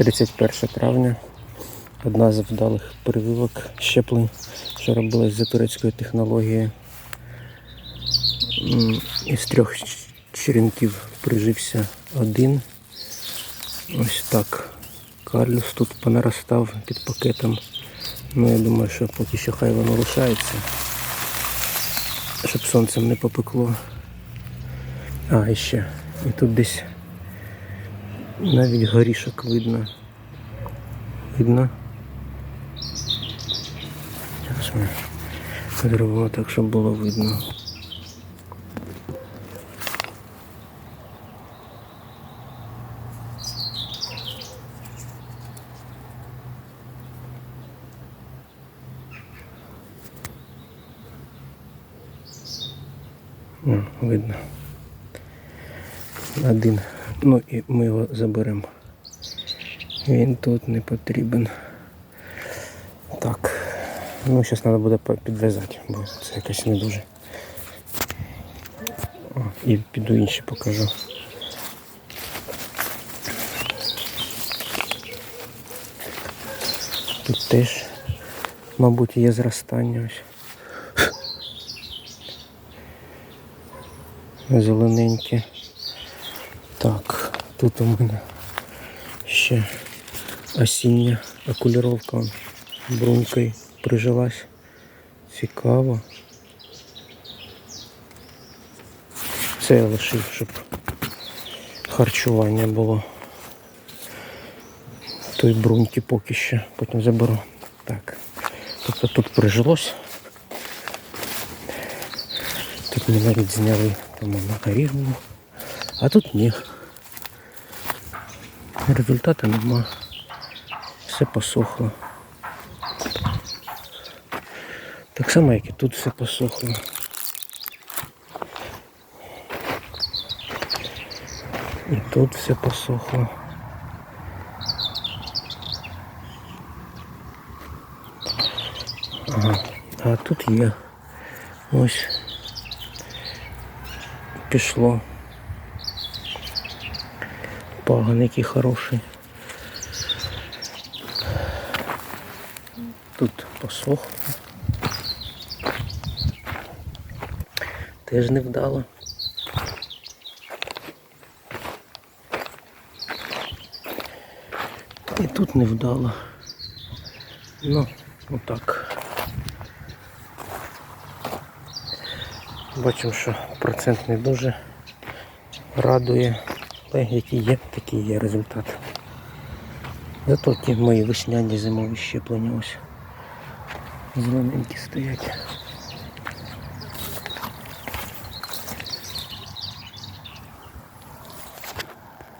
31 травня. Одна з вдалих прививок щеплень, що робилась за турецькою технологією. Із трьох черенків прижився один. Ось так. Карлюс тут понаростав під пакетом. Ну, я думаю, що поки що хай воно лишається. Щоб сонцем не попекло. А, і ще. І тут десь навіть горішок видно. Видно? Зараз ми зробимо так, щоб було видно. Видно. Один. Ну і ми його заберемо. Він тут не потрібен. Так. Ну, зараз треба буде підв'язати, бо це якось не дуже. О, і піду інші покажу. Тут теж, мабуть, є зростання ось. Зелененькі. Так, тут у мене ще осіння окуліровка он брунькою прижилась. Цікаво. Це я лишив, щоб харчування було. Той бруньки поки що, потім заберу. Так. Тобто тут прижилось. Тут ми навіть зняли там на горіх був. А тут ні. Результату нема. Все посохло. Так само, як і тут все посохло. І тут все посохло. Ага. А тут є. Ось. Пішло. Паган який хороший. Тут посохло. Теж не вдало. І тут не вдало. Ну, отак. Бачимо, що процент не дуже радує, але який є, такий є результат. Зато ті мої весняні зимові щеплення ось зелененькі стоять.